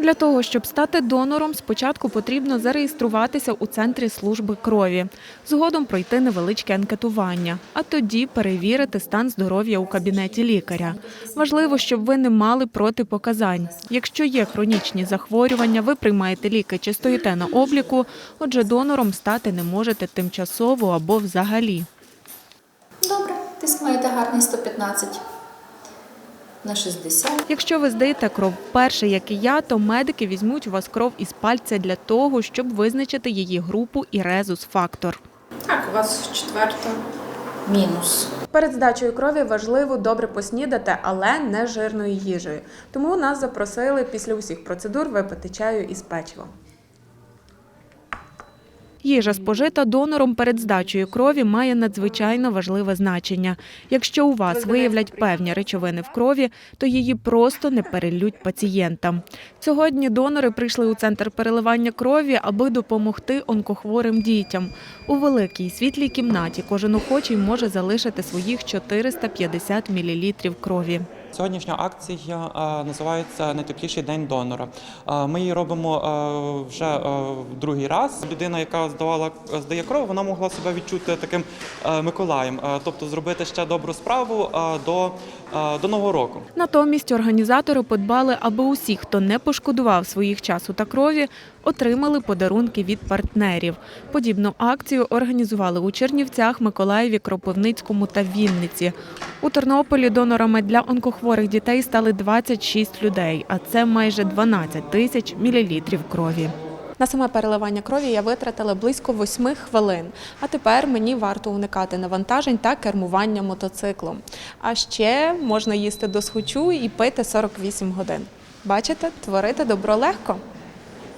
Для того, щоб стати донором, спочатку потрібно зареєструватися у центрі служби крові, згодом пройти невеличке анкетування, а тоді перевірити стан здоров'я у кабінеті лікаря. Важливо, щоб ви не мали протипоказань. Якщо є хронічні захворювання, ви приймаєте ліки чи стоїте на обліку, отже, донором стати не можете тимчасово або взагалі. Добре, тиск маєте гарний 115 на 60. Якщо ви здаєте кров вперше, як і я, то медики візьмуть у вас кров із пальця для того, щоб визначити її групу і резус-фактор. Так, у вас четверта мінус. Перед здачею крові важливо добре поснідати, але не жирною їжею. Тому нас запросили після усіх процедур випити чаю із печивом. Їжа спожита донором перед здачею крові має надзвичайно важливе значення. Якщо у вас виявлять певні речовини в крові, то її просто не перелють пацієнтам. Сьогодні донори прийшли у центр переливання крові, аби допомогти онкохворим дітям. У великій світлій кімнаті кожен охочий може залишити своїх 450 мл крові. Сьогоднішня акція е, називається Найтепліший день донора. Е, Ми її робимо е, вже другий раз. Людина, яка здавала здає кров, вона могла себе відчути таким Миколаєм, тобто зробити ще добру справу до, до нового року. Натомість організатори подбали, аби усі, хто не пошкодував своїх часу та крові, отримали подарунки від партнерів. Подібну акцію організували у Чернівцях, Миколаєві, Кропивницькому та Вінниці. У Тернополі донорами для онкохворих дітей стали 26 людей, а це майже 12 тисяч мілілітрів крові. На саме переливання крові я витратила близько 8 хвилин. А тепер мені варто уникати навантажень та кермування мотоциклом. А ще можна їсти досхочу і пити 48 годин. Бачите, творити добро легко.